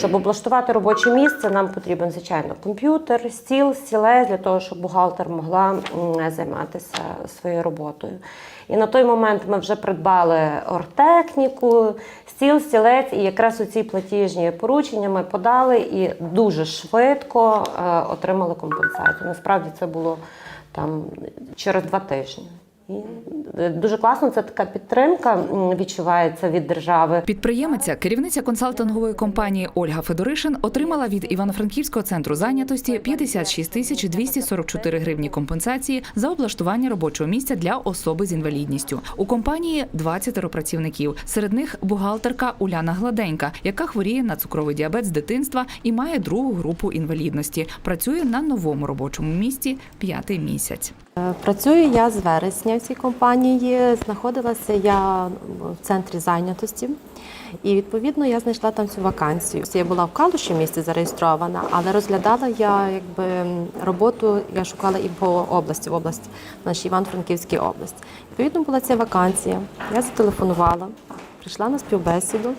Щоб облаштувати робоче місце, нам потрібен звичайно комп'ютер, стіл, стілець для того, щоб бухгалтер могла займатися своєю роботою. І на той момент ми вже придбали оргтехніку, стіл, стілець, і якраз у ці платіжні поручення ми подали і дуже швидко е, отримали компенсацію. Насправді це було там через два тижні. І дуже класно, це така підтримка відчувається від держави. Підприємиця, керівниця консалтингової компанії Ольга Федоришин отримала від Івано-Франківського центру зайнятості 56 тисяч 244 гривні компенсації за облаштування робочого місця для особи з інвалідністю. У компанії 20 працівників. Серед них бухгалтерка Уляна Гладенька, яка хворіє на цукровий діабет з дитинства і має другу групу інвалідності. Працює на новому робочому місці п'ятий місяць. Е, Працюю я з вересня в цій компанії. Знаходилася я в центрі зайнятості, і відповідно я знайшла там цю вакансію. Я була в Калуші місті зареєстрована, але розглядала я якби роботу. Я шукала і по області, в області, в нашій Івано-Франківській області. Відповідно була ця вакансія. Я зателефонувала, прийшла на співбесіду.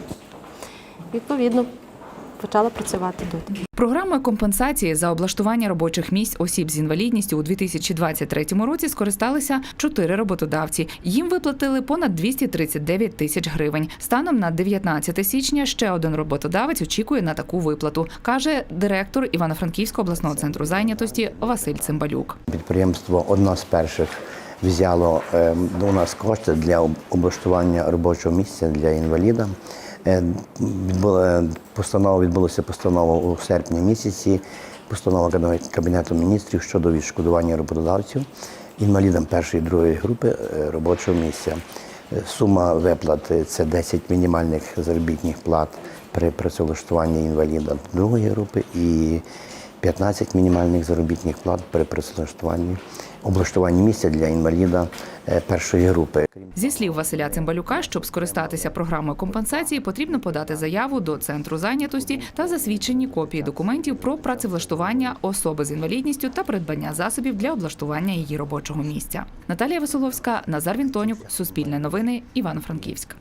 Відповідно, почала працювати тут. Програмою компенсації за облаштування робочих місць осіб з інвалідністю у 2023 році скористалися чотири роботодавці. Їм виплатили понад 239 тисяч гривень. Станом на 19 січня ще один роботодавець очікує на таку виплату, каже директор Івано-Франківського обласного центру зайнятості Василь Цимбалюк. Підприємство одно з перших взяло до нас кошти для облаштування робочого місця для інваліда. Е, Постанова відбулася постанова у серпні місяці. Постанова Кабінету- міністрів щодо відшкодування роботодавців інвалідам першої і другої групи е, робочого місця. Е, Сума виплат це 10 мінімальних заробітних плат при працевлаштуванні інваліда другої групи і 15 мінімальних заробітних плат при працевлаштуванні облаштуванні місця для інваліда е, першої групи. Зі слів Василя Цимбалюка, щоб скористатися програмою компенсації, потрібно подати заяву до центру зайнятості та засвідчені копії документів про працевлаштування особи з інвалідністю та придбання засобів для облаштування її робочого місця. Наталія Веселовська, Назар Вінтонюк, Суспільне новини, Івано-Франківськ.